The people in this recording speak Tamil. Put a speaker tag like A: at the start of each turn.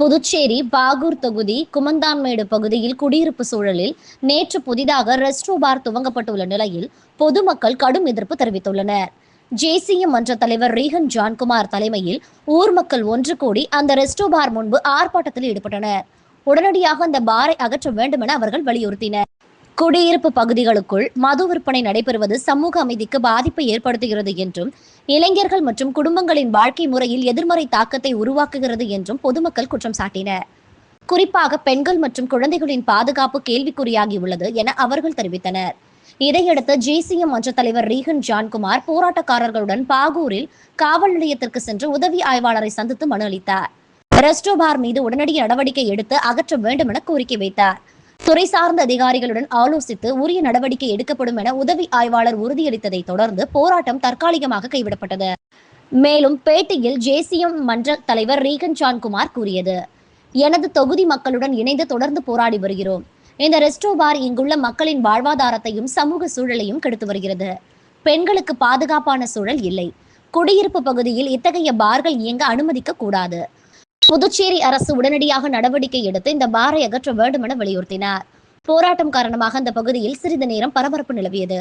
A: புதுச்சேரி பாகூர் தொகுதி குமந்தான்மேடு பகுதியில் குடியிருப்பு சூழலில் நேற்று புதிதாக ரெஸ்ட்ரோ பார் துவங்கப்பட்டுள்ள நிலையில் பொதுமக்கள் கடும் எதிர்ப்பு தெரிவித்துள்ளனர். ஜேசிஎம் மன்ற தலைவர் ரீகன் ஜான்குமார் தலைமையில் ஊர் மக்கள் ஒன்று கூடி அந்த ரெஸ்டோ பார் முன்பு ஆர்ப்பாட்டத்தில் ஈடுபட்டனர். உடனடியாக அந்த பாரை அகற்ற வேண்டும் என அவர்கள் வலியுறுத்தினர். குடியிருப்பு பகுதிகளுக்குள் மது விற்பனை நடைபெறுவது சமூக அமைதிக்கு பாதிப்பை ஏற்படுத்துகிறது என்றும் இளைஞர்கள் மற்றும் குடும்பங்களின் வாழ்க்கை முறையில் எதிர்மறை தாக்கத்தை உருவாக்குகிறது என்றும் பொதுமக்கள் குற்றம் சாட்டினர். குறிப்பாக பெண்கள் மற்றும் குழந்தைகளின் பாதுகாப்பு கேள்விக்குறியாகியுள்ளது என அவர்கள் தெரிவித்தனர். இதையடுத்து ஜேசிஎம் மன்ற தலைவர் ரீகன் ஜான்குமார் போராட்டக்காரர்களுடன் பாகூரில் காவல் நிலையத்திற்கு சென்று உதவி ஆய்வாளரை சந்தித்து மனு அளித்தார். ரெஸ்டோ பார் மீது உடனடி நடவடிக்கை எடுத்து அகற்ற வேண்டும் என கோரிக்கை வைத்தார். துறை சார்ந்த அதிகாரிகளுடன் ஆலோசித்து உரிய நடவடிக்கை எடுக்கப்படும் என உதவி ஆய்வாளர் உறுதியளித்ததை தொடர்ந்து போராட்டம் தற்காலிகமாக கைவிடப்பட்டது. மேலும் பேட்டியில் ஜேசிஎம் மன்ற தலைவர் ரீகன் ஜான்குமார் கூறியது எனது தொகுதி மக்களுடன் இணைந்து தொடர்ந்து போராடி வருகிறோம். இந்த ரெஸ்டோ பார் இங்குள்ள மக்களின் வாழ்வாதாரத்தையும் சமூக சூழலையும் கெடுத்து வருகிறது. பெண்களுக்கு பாதுகாப்பான சூழல் இல்லை. குடியிருப்பு பகுதியில் இத்தகைய பார்கள் இயங்க அனுமதிக்க கூடாது. புதுச்சேரி அரசு உடனடியாக நடவடிக்கை எடுத்து இந்த பாரை அகற்ற வேண்டும் என வலியுறுத்தினார். போராட்டம் காரணமாக அந்த பகுதியில் சிறிது நேரம் பரபரப்பு நிலவியது.